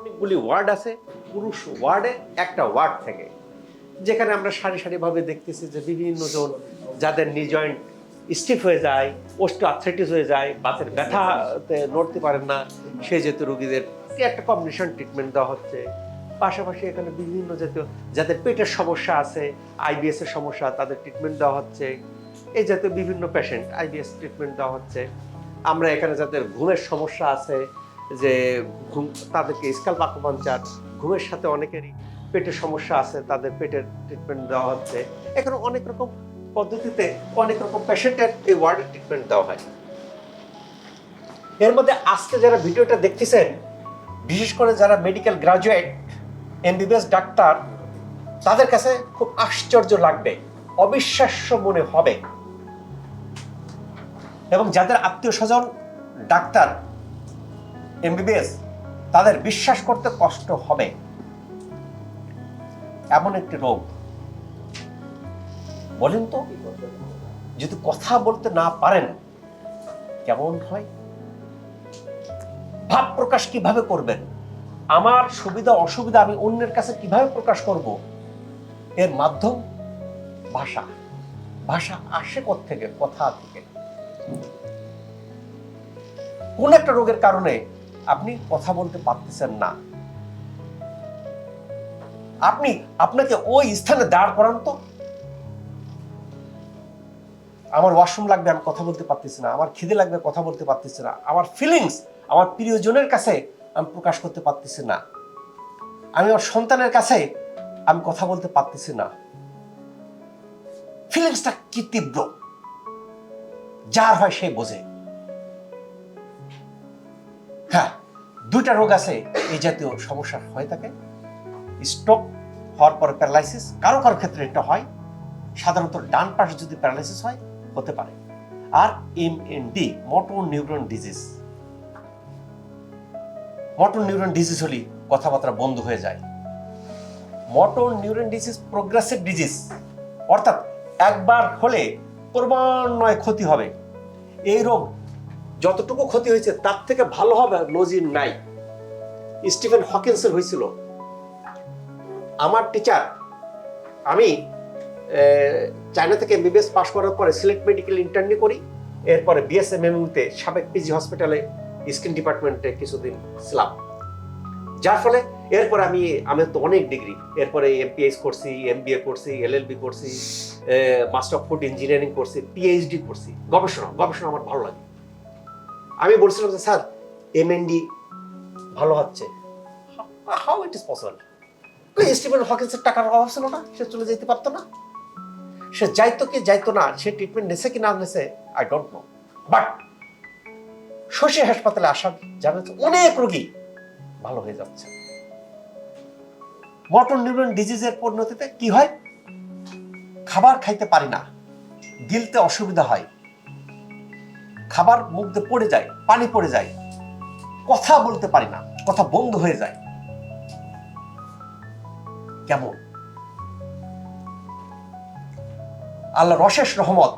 অনেকগুলি ওয়ার্ড আছে, পুরুষ ওয়ার্ডে একটা ওয়ার্ড থেকে। যেখানে আমরা সারি সারিভাবে দেখতেছি যে বিভিন্ন জন যাদের নি জয়েন্ট স্টিফ হয়ে যায় ওস্টো আর্থ্রাইটিস হয়ে যায়, বাতের ব্যথাতে নড়তে পারেন না, সেই জাতীয় রোগীদের একটা কম্বিনেশন ট্রিটমেন্ট দেওয়া হচ্ছে। পাশাপাশি এখানে বিভিন্ন জাতীয়, যাদের পেটের সমস্যা আছে আইবিএস এর সমস্যা, তাদের ট্রিটমেন্ট দেওয়া হচ্ছে। এই জাতীয় বিভিন্ন পেশেন্ট আইবিএস ট্রিটমেন্ট দেওয়া হচ্ছে। আমরা এখানে যাদের ঘুমের সমস্যা আছে যে ঘুম, তাদেরকে স্কাল পাকপাঞ্চার ঘুমের সাথে অনেকেরই পেটের সমস্যা আছে, তাদের পেটের ট্রিটমেন্ট দেওয়া হচ্ছে। এখানে অনেক রকম পদ্ধতিতে অনেক রকম পেশেন্টের এই ওয়ার্ডের ট্রিটমেন্ট দেওয়া হয়। এর মধ্যে আজকে যারা ভিডিওটা দেখতেছেন, বিশেষ করে যারা মেডিকেল গ্রাজুয়েট এমবিবিএস ডাক্তার, তাদের কাছে খুব আশ্চর্য লাগবে, অবিশ্বাস্য মনে হবে। এবং যাদের আত্মীয় স্বজন ডাক্তার এমবিবিএস তাদের বিশ্বাস করতে কষ্ট হবে। এমন একটি রোগ। বলেন তো, যদি কথা বলতে না পারেন, কেমন হয়? ভাব প্রকাশ কীভাবে করবেন? আমার সুবিধা, অসুবিধা আমি অন্যের কাছে কীভাবে প্রকাশ করব? এর মাধ্যম ভাষা। ভাষা আসে থেকে কথা থেকে। কোন একটা রোগের কারণে আপনি কথা বলতে পারতেছেন না। আপনি আপনাকে ওই স্থানে দাঁড় করান তো। আমার ওয়াশরুম লাগবে, আমি কথা বলতে পারতেছি না। আমার খিদে লাগবে, কথা বলতে পারতেছি না। আমার ফিলিংস আমার প্রিয়জনের কাছে আমি প্রকাশ করতে পারতেছি না। আমি আমার সন্তানের কাছে আমি কথা বলতে পারতেছি না। ফিলিংসটা কি তীব্র? যার হয় সে বোঝে। দুইটা রোগ আছে, এই জাতীয় সমস্যা হয়ে থাকে স্ট্রোক হওয়ার পর প্যারালাইসিস কারও কারও ক্ষেত্রে এটা হয়। সাধারণত ডান পাশে যদি প্যারালাইসিস হয়, হতে পারে। আর M N D motor neuron disease motor neuron disease হলে কথাবার্তা বন্ধ হয়ে যায়। Motor neuron disease progressive disease অর্থাৎ একবার হলে ক্রমান্বয়ে ক্ষতি হবে। এই রোগ যতটুকু ক্ষতি হয়েছে, তার থেকে ভালো হবে নজির নাই। স্টিফেন হকিন্সের হয়েছিল। আমার টিচার আমি চায়না থেকে এমবিবিএস পাশ করার পরে সিলেট মেডিকেল ইন্টার্নি করি। এরপরে বিএসএমএমতে সাবেক পিজি হসপিটালে স্কিন ডিপার্টমেন্টে কিছুদিন ছিলাম। যার ফলে এরপরে আমি আমি তো অনেক ডিগ্রি এরপরে এমপিএস করছি এমবিএ করছি এলএলবি করছি মাস্টার অফ ফুড ইঞ্জিনিয়ারিং করছি পিএইচডি করছি। গবেষণা গবেষণা আমার ভালো লাগে। আমি বলছিলাম যে, স্যার এমএনডি ভালো হচ্ছে। How it is possible Steven হকিন্সের টাকার অভাব ছিল না? সে চলে যেতে পারতো না? সে যাইতো কি যাইতো না, সে ট্রিটমেন্ট নেছে কি না নেছে I don't know but Shashi হাসপাতালে আসার জানা অনেক রোগী ভালো হয়ে যাচ্ছে। মটর নিউরন ডিজিজের পরিণতিতে কি হয়? খাবার খাইতে পারি না, গিলতে অসুবিধা হয়। খাবার মুখ দিয়ে পড়ে যায়, পানি পড়ে যায়, কথা বলতে পারি না। কথা বন্ধ হয়ে যায়। কেমন? আল্লাহর অশেষ রহমত,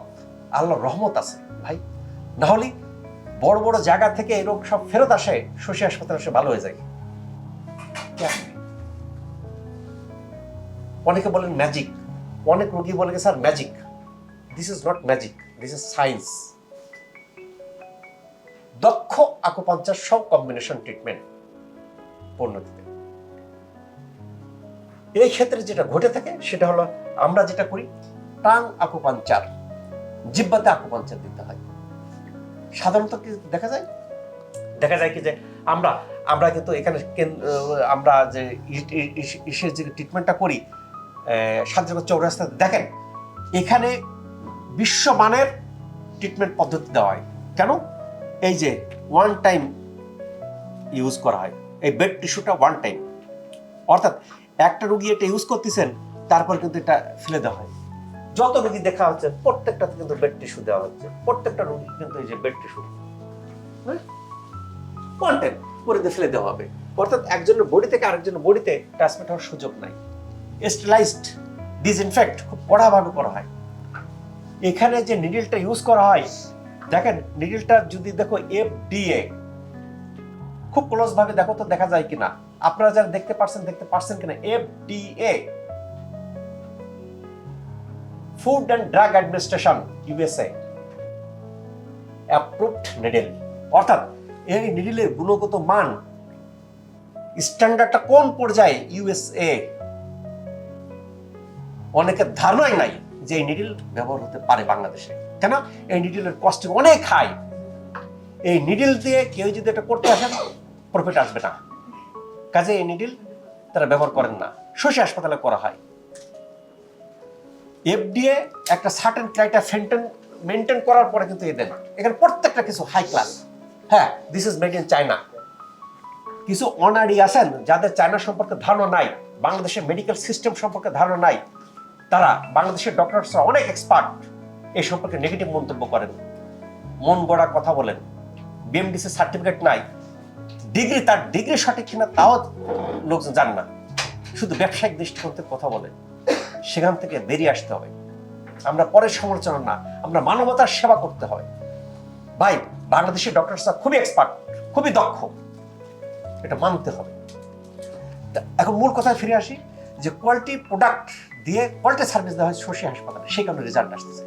আল্লাহর রহমত আছে ভাই। না হলে বড় বড় জায়গা থেকে এই রোগ সব ফেরত আসে, শশী হাসপাতালে এসে ভালো হয়ে যায়। অনেকে বলেন ম্যাজিক অনেক রোগী বলে sir magic this is not magic this is science দক্ষ আকুপাঞ্চার সব কম্বিনেশন ট্রিটমেন্ট পরিণতিতে এই ক্ষেত্রে যেটা ঘটে থাকে সেটা হলো আমরা যেটা করি, টাং আকুপাঞ্চার, জিব্বাতে আকুপাঞ্চার দিতে হয়। সাধারণত কি দেখা যায়? দেখা যায় কি যে আমরা আমরা কিন্তু এখানে আমরা যে ইসের যে ট্রিটমেন্টটা করি শান্তিনগর চৌরাস্তাতে দেখেন, এখানে বিশ্বমানের ট্রিটমেন্ট পদ্ধতি দেওয়া হয়। কেন? এই যে ওয়ান টাইম ইউজ করা হয়। এই বেড টিস্যুটা ওয়ান টাইম অর্থাৎ একটা রুগী এটা ইউজ করতেছেন, তারপর কিন্তু এটা ফেলে দেওয়া হয়। যত রুগী দেখা হচ্ছে, প্রত্যেকটাতে কিন্তু বেড টিস্যু দেওয়া হচ্ছে। প্রত্যেকটা রুগী কিন্তু এই যে বেড টিস্যু ওয়ান টাইম দিয়ে ফেলে দেওয়া হবে। অর্থাৎ একজনের বডি থেকে আরেকজনের বডিতে ট্রান্সমিট হওয়ার সুযোগ নাই। স্টেলাইজড ডিসইনফেক্ট খুব কড়াভাবে করা হয়। এখানে যে নিডলটা ইউজ করা হয়, দেখেন নিডলটা যদি দেখো এফ ডিএ খুব ক্লোজ ভাবে দেখো তো দেখা যায় কিনা। আপনারা যারা দেখতে পারছেন দেখতে পারছেন কিনা F D A food and drug administration USA approved needle অর্থাৎ, এই নিডিলের গুণগত মান স্ট্যান্ডার্ডটা কোন পর্যায়ে ইউএসএ অনেকের ধারণাই নাই যে এই নিডিল ব্যবহার হতে পারে বাংলাদেশে। কেন? এই নিডিলের কস্ট অনেক হাই এই নিডিল দিয়ে কেউ যদি এটা করতে আসেন প্রফিট আসবে না। কাজে এই নিডিল তারা ব্যবহার করেন না। শশী হাসপাতালে করা হয়। এফডিএ একটা সার্টেন ক্রাইটা ফেন্টেন মেনটেন করার পরে কিন্তু এ দেন এখানে প্রত্যেকটা কিছু হাই ক্লাস হ্যাঁ this is made in China কিছু অনারি আছেন, যাদের চায়না সম্পর্কে ধারণা নাই, বাংলাদেশের মেডিকেল সিস্টেম সম্পর্কে ধারণা নাই, তারা বাংলাদেশের ডক্টরসরা অনেক এক্সপার্ট এই সম্পর্কে নেগেটিভ মন্তব্য করেন। মন গড়া কথা বলেন। বিএমডিসি সার্টিফিকেট নাই। ডিগ্রি, তার ডিগ্রি সঠিক কিনা তাও লোকজন জান না। শুধু ব্যবসায়িক দৃষ্টিকোণ থেকে কথা বলে। সেখান থেকে বেরিয়ে আসতে হবে। আমরা পরের সমালোচনা না, আমরা মানবতার সেবা করতে হয়। ভাই, বাংলাদেশের ডক্টরসরা খুবই এক্সপার্ট খুবই দক্ষ। এটা মানতে হবে। এখন মূল কথায় ফিরে আসি যে কোয়ালিটি প্রোডাক্ট দিয়ে কোয়ালিটি সার্ভিস দেওয়া হয় শশী হাসপাতালে। সেই কারণে রেজাল্ট আসতেছে।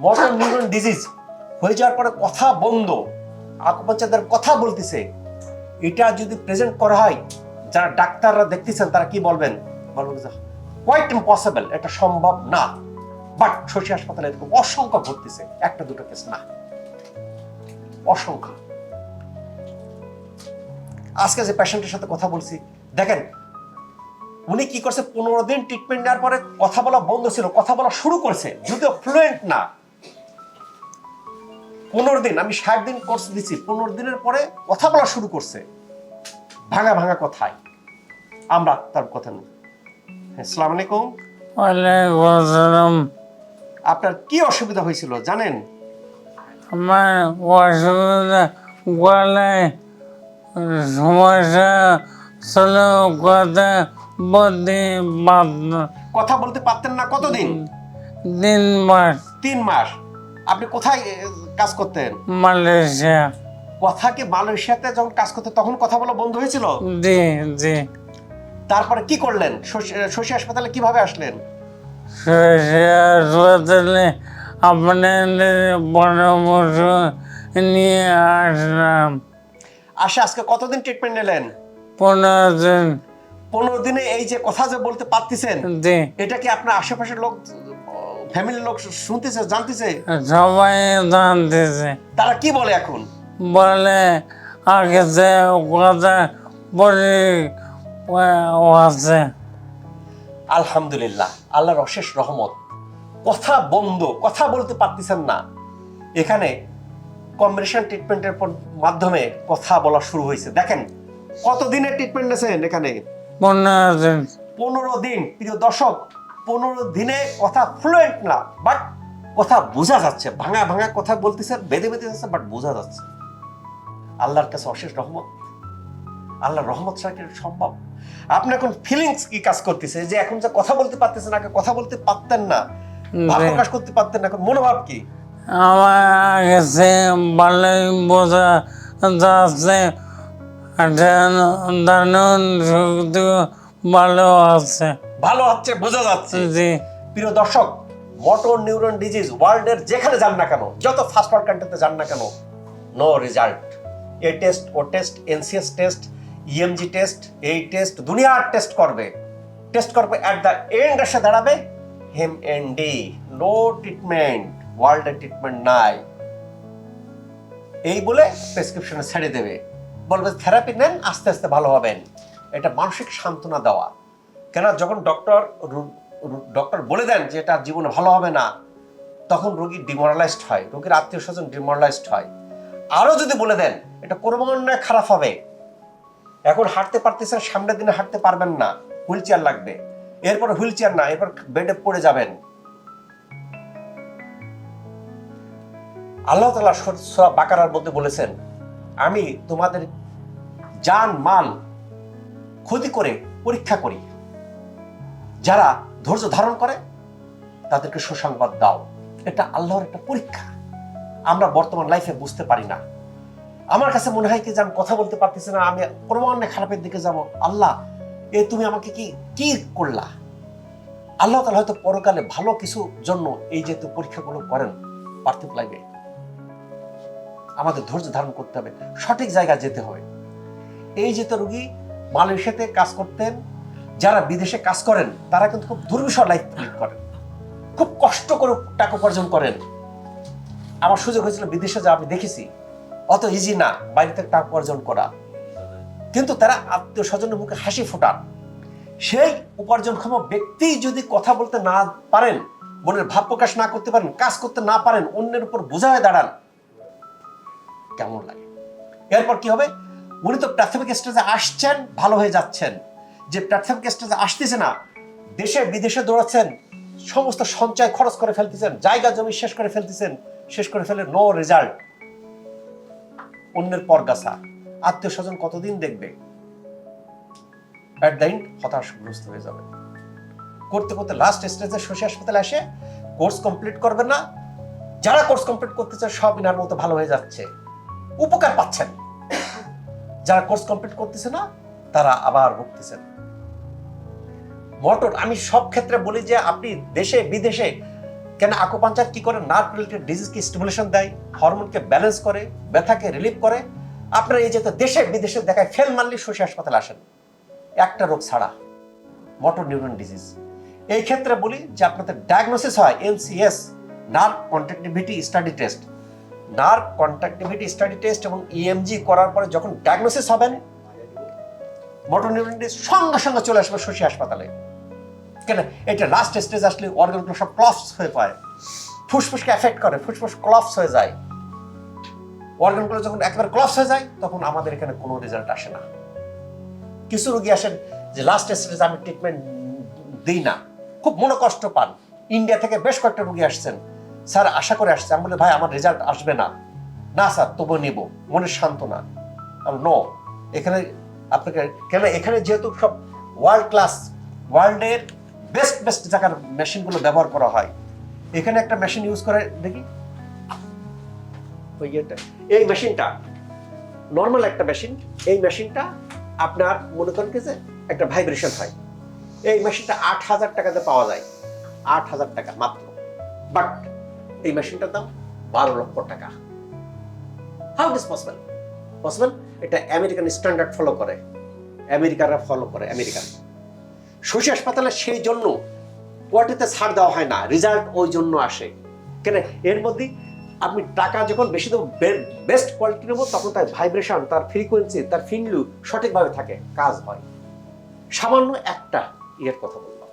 মোটর নিউরন ডিজিজ হয়ে যাওয়ার পরে কথা বন্ধ। আকুপাঞ্চারদের কথা বলতেছে, এটা যদি প্রেজেন্ট করা হয়, যারা ডাক্তাররা দেখতেছেন, তারা কি বলবেন? বলবেন কোয়াইট ইম্পসিবল এটা সম্ভব না। বাট শশী হাসপাতালে এরকম অসংখ্য ঘটতেছে, একটা দুটো কেস না। অসংখ্য। আজকে যে পেশেন্টের সাথে কথা বলছি, দেখেন, উনি কি করছে, পনেরো দিন ট্রিটমেন্ট নেওয়ার পরে কথা বলা বন্ধ ছিল, কথা বলা শুরু করছে, যদিও ফ্লুয়েন্ট না। পনেরো দিন আমি ষাট দিন কোর্স দিচ্ছি পনেরো দিনের পরে কথা বলা শুরু করছে। ভাঙা ভাঙা কথায়। আমরা তার কথা নেই। আসসালামু আলাইকুম। ওয়ালাইকুম আসসালাম। আপনার কি অসুবিধা হয়েছিল জানেন? আমার অসুবিধা গলায় সমস্যা ছিল কথা বলতে কথা বলতে পারতেন না কতদিন? তিন মাস। তিন মাস। আপনি কোথায় কাজ করতেন? মালয়েশিয়া। কথা কি মালয়েশিয়াতে যখন কাজ করতে তখন কথা বলা বন্ধ হয়েছিল? জি জি। তারপরে কি করলেন? শশী- হাসপাতালে কীভাবে আসলেন? হাসপাতালে আপনাদের পরামর্শ নিয়ে আসলাম। আসে আজকে কতদিন ট্রিটমেন্ট নিলেন? পনেরো দিন। পনেরো দিনে এই যে কথা যে বলতে পারতেছেন এটা কি আপনার আশেপাশের লোক ফ্যামিলির লোক শুনতেছে জানতেছে? সবাই জানতেছে। তারা কি বলে এখন? বলে আগে যে কথা বলি আছে। আলহামদুলিল্লাহ আল্লাহর অশেষ রহমত। কথা বন্ধ কথা বলতে পারতেছেন না। এখানে কম্বিনেশন ট্রিটমেন্টের মাধ্যমে কথা বলা শুরু হয়েছে। দেখেন কত দিনের ট্রিটমেন্ট নিয়েছেন এখানে? পনেরো দিন। পনেরো দিন প্রিয় দর্শক পনেরো দিনে কথা ফ্লুয়েন্ট না বাট কথা বোঝা যাচ্ছে। ভাঙা ভাঙা কথা বলতেছে বেঁধে বেঁধে যাচ্ছে বাট বোঝা যাচ্ছে। আল্লাহর কাছে অশেষ রহমত। আল্লাহর রহমত ছাড়া কি সম্ভব। আপনি এখন ফিলিংস কি কাজ করতেছে? যে এখন যে কথা বলতে পারতেছেন আগে কথা বলতে পারতেন না ভাব প্রকাশ করতে পারতেন না এখন মনোভাব কি? আমার কাছে ভালোই বোঝা যাচ্ছে ভালো আছে। ভালো হচ্ছে বোঝা যাচ্ছে। জি। প্রিয় দর্শক মোটর নিউরন ডিজিজ ওয়ার্ল্ডের যেখানে যান না কেন যত ফার্স্ট ওয়ার্ল্ড কান্ট্রিতে যান না কেন নো রেজাল্ট এ টেস্ট ও test NCS test EMG test এই টেস্ট দুনিয়ার টেস্ট করবে। টেস্ট করবে অ্যাট দ্য এন্ড এসে দাঁড়াবে হেম এন্ড ডি নো ট্রিটমেন্ট ওয়ার্ল্ডের ট্রিটমেন্ট নাই। এই বলে প্রেসক্রিপশনে ছেড়ে দেবে। বলবে থেরাপি নেন আস্তে আস্তে ভালো হবেন। এটা মানসিক সান্ত্বনা দেওয়া। কেন যখন ডক্টর ডক্টর বলে দেন যে এটা জীবনে ভালো হবে না, তখন রোগী ডিমোরালাইজড হয়, রোগীর আত্মীয় স্বজন ডিমোরালাইজড হয়। আরও যদি বলে দেন, এটা ক্রমান্বয়ে খারাপ হবে। এখন হাঁটতে পারতেছেন, সামনের দিনে হাঁটতে পারবেন না, হুইল চেয়ার লাগবে। এরপর হুইল চেয়ার না, এরপর বেডে পড়ে যাবেন। আল্লাহ তালা বাকারার মধ্যে বলেছেন, আমি তোমাদের জান মাল ক্ষতি করে পরীক্ষা করি। যারা ধৈর্য ধারণ করে, তাদেরকে সুসংবাদ দাও। এটা আল্লাহর একটা পরীক্ষা। আমরা বর্তমান লাইফে বুঝতে পারি না। আমার কাছে মনে হয় কি যে আমি কথা বলতে পারতেছি না, আমি ক্রমান্বয়ে খারাপের দিকে যাব। আল্লাহ, এ তুমি আমাকে কি কি করলা? আল্লাহ তালা হয়তো পরকালে ভালো কিছু জন্য এই যে পরীক্ষাগুলো করেন পার্থিব লাইফে আমাদের ধৈর্য ধারণ করতে হবে। সঠিক জায়গায় যেতে হবে। এই যে তো রুগী মালয়েশিয়াতে কাজ করতেন যারা বিদেশে কাজ করেন, তারা কিন্তু খুব দুর্বিষহ লাইফ লিড করেন। খুব কষ্ট করে টাকা উপার্জন করেন। আমার সুযোগ হয়েছিল বিদেশে যা আমি দেখেছি। অত ইজি না, বাইরে থেকে টাকা উপার্জন করা। কিন্তু তারা আত্মীয় স্বজনের মুখে হাসি ফোটান। সেই উপার্জনক্ষম ব্যক্তি যদি কথা বলতে না পারেন, মনের ভাব প্রকাশ না করতে পারেন, কাজ করতে না পারেন, অন্যের উপর বোঝা হয়ে দাঁড়ান, কেমন লাগে? এরপর কি হবে? উনি তো প্রাথমিক স্টেজে আসছেন, ভালো হয়ে যাচ্ছেন। যে প্রাথমিক স্টেজে আসতেছে না, দেশে বিদেশে দৌড়াচ্ছেন, সমস্ত সঞ্চয় খরচ করে ফেলতেছেন, জায়গা জমি শেষ করে ফেলতেছেন, শেষ করে ফেলে নো রেজাল্ট অন্যের পরগাছা আত্মীয় স্বজন কতদিন দেখবে? অ্যাট দ্য এন্ড হতাশগ্রস্ত হয়ে যাবে। করতে করতে লাস্ট স্টেজে শশী হাসপাতালে আসে কোর্স কমপ্লিট করবে না। যারা কোর্স কমপ্লিট করতে চায়, সব ইনার মতো ভালো হয়ে যাচ্ছে। উপকার পাচ্ছেন। যারা কোর্স কমপ্লিট করতেছে না, তারা আবার ভুগতেছেন। মোটর, আমি সব ক্ষেত্রে বলি যে আপনি দেশে, বিদেশে কেন আকুপাঞ্চার কি করে? নার্ভ রিলেটেড ডিজিজকে স্টিমুলেশন দেয় হরমোনকে ব্যালেন্স করে, ব্যথাকে রিলিফ করে। আপনারা এই যে তো দেশে, বিদেশে দেখায়, ফেল মারলে শশী হাসপাতালে আসেন। একটা রোগ ছাড়া মোটর নিউরন ডিজিজ এই ক্ষেত্রে বলি যে আপনাদের ডায়াগনোসিস হয় NCS nerve contractivity study test nerve contractivity study test এবং ইএমজি করার পরে যখন ডায়াগনোসিস হবেন মোটর নিউরন সঙ্গে সঙ্গে চলে আসবে শশী হাসপাতালে। কেন? এটা লাস্ট স্টেজ আসলে অর্গানগুলো সব ক্লপস হয়ে পায় ফুসফুসকে এফেক্ট করে, ফুসফুস ক্লপস হয়ে যায়। অর্গানগুলো যখন একেবারে ক্লপস হয়ে যায়, তখন আমাদের এখানে কোনো রেজাল্ট আসে না। কিছু রোগী আসেন যে লাস্ট স্টেজে আমি ট্রিটমেন্ট দিই না। খুব মনে কষ্ট পান। ইন্ডিয়া থেকে বেশ কয়েকটা রোগী আসছেন। স্যার, আশা করে আসছে। আমি বলি, ভাই, আমার রেজাল্ট আসবে না। না, স্যার তবু নিব। মনের সান্ত্বনা? নো এখানে আপনাকে কেন এখানে যেহেতু সব ওয়ার্ল্ড ক্লাস ওয়ার্ল্ডের বেস্ট বেস্ট জায়গার মেশিনগুলো ব্যবহার করা হয়। এখানে একটা মেশিন ইউজ করে, দেখি। ওই এই মেশিনটা নর্মাল একটা মেশিন এই মেশিনটা আপনার, মনে করেন কি যে, একটা ভাইব্রেশন হয়। এই মেশিনটা আট হাজার টাকাতে পাওয়া যায়। আট হাজার টাকা মাত্র। বাট এই মেশিনটার দাম বারো লক্ষ টাকা। How it is possible possible এটা আমেরিকান স্ট্যান্ডার্ড ফলো করে। আমেরিকানরা ফলো করে, আমেরিকান। শশী হাসপাতালে সেই জন্য কোয়ার্টিতে ছাড় দেওয়া হয় না রেজাল্ট ওই জন্য আসে। কেন? এর মধ্যে আপনি টাকা যখন বেশি দেবো বেস্ট কোয়ালিটি নেব, তখন তার ভাইব্রেশন তার ফ্রিকোয়েন্সি তার ফিনলু সঠিকভাবে থাকে, কাজ হয়। সামান্য একটা ইয়ের কথা বললাম।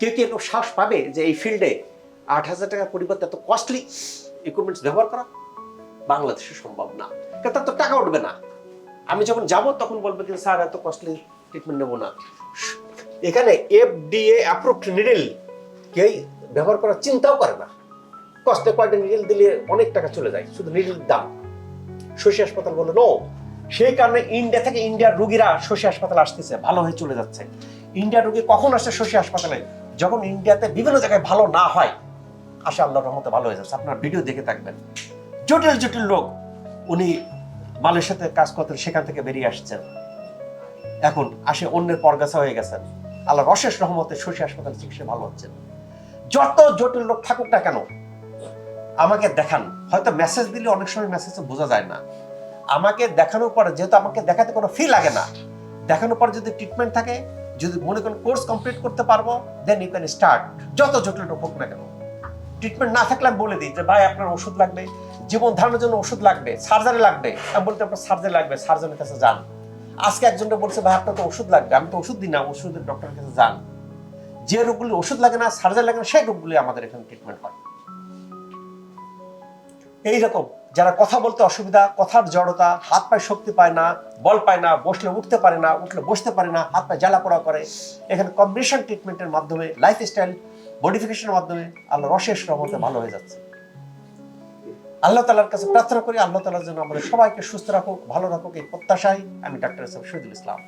কেউ কি এরকম সাহস পাবে যে এই ফিল্ডে আট হাজার টাকার পরিবর্তে এত কস্টলি ইকুইপমেন্টস ব্যবহার করা? বাংলাদেশে সম্ভব না। তার তো টাকা উঠবে না। আমি যখন যাব তখন বলবে কিন্তু স্যার, এত কস্টলি ট্রিটমেন্ট নেব না। এখানে এফডিএ অ্যাপ্রুভড নিডল কেউ ব্যবহার করার চিন্তাও করে না। কষ্টে কয়েকটা নিডল দিলে অনেক টাকা চলে যায়, শুধু নিডল দাম। শশী হাসপাতাল বলে নো সেই কারণে ইন্ডিয়া থেকে ইন্ডিয়ার রুগীরা শশী হাসপাতালে আসতেছে, ভালো হয়ে চলে যাচ্ছে। ইন্ডিয়ার রুগী কখন আসছে শশী হাসপাতালে? যখন ইন্ডিয়াতে বিভিন্ন জায়গায় ভালো না হয়, আশা আল্লাহর রহমতে ভালো হয়ে যাচ্ছে। আপনার ভিডিও দেখে থাকবেন। জটিল জটিল রোগ। উনি মালয়েশিয়াতে কাজ করতেন, সেখান থেকে বেরিয়ে আসছেন। এখন আসে অন্যের পরগাছা হয়ে গেছেন। আল্লাহর অশেষ রহমতে শশী হাসপাতাল চিকিৎসা ভালো হচ্ছেন। যত জটিল রোগ থাকুক না কেন, আমাকে দেখান। হয়তো মেসেজ দিলে অনেক সময় মেসেজে বোঝা যায় না। আমাকে দেখানোর পরে যেহেতু আমাকে দেখাতে কোনো ফি লাগে না, দেখানোর পর যদি ট্রিটমেন্ট থাকে, যদি মনে করেন কোর্স কমপ্লিট করতে পারব দেন ইউ ক্যান স্টার্ট যত জটিল হোক না কেন। ট্রিটমেন্ট না থাকলে আমি বলে দিই যে, ভাই, আপনার ওষুধ লাগবে জীবন ধারণের জন্য ওষুধ লাগবে সার্জারি লাগবে। আমি বলতে আপনার সার্জারি লাগবে সার্জনের কাছে যান। আজকে একজনটা বলছে, ভাই, আপনার তো ওষুধ লাগবে, আমি তো ওষুধ দিই না ওষুধের ডক্টরের কাছে যান। যে রোগগুলি ওষুধ লাগে না সার্জারি লাগে না, সেই রোগগুলি আমাদের এখানে ট্রিটমেন্ট হয়। এইরকম যারা কথা বলতে অসুবিধা, কথার জড়তা, হাত পায়ে শক্তি পায় না, বল পায় না, বসলে উঠতে পারে না, উঠলে বসতে পারে না, হাত পায়ে জ্বালা পোড়া করে, এখানে কম্বিনেশন ট্রিটমেন্টের মাধ্যমে লাইফ স্টাইল মডিফিকেশনের মাধ্যমে আল্লাহ অশেষ রহমতে ভালো হয়ে যাচ্ছে। আল্লাহ তালার কাছে প্রার্থনা করি, আল্লাহ তালার জন্য আমাদের সবাইকে সুস্থ রাখুক, ভালো রাখুক, এই প্রত্যাশায় আমি ডাক্তার শহীদুল ইসলাম।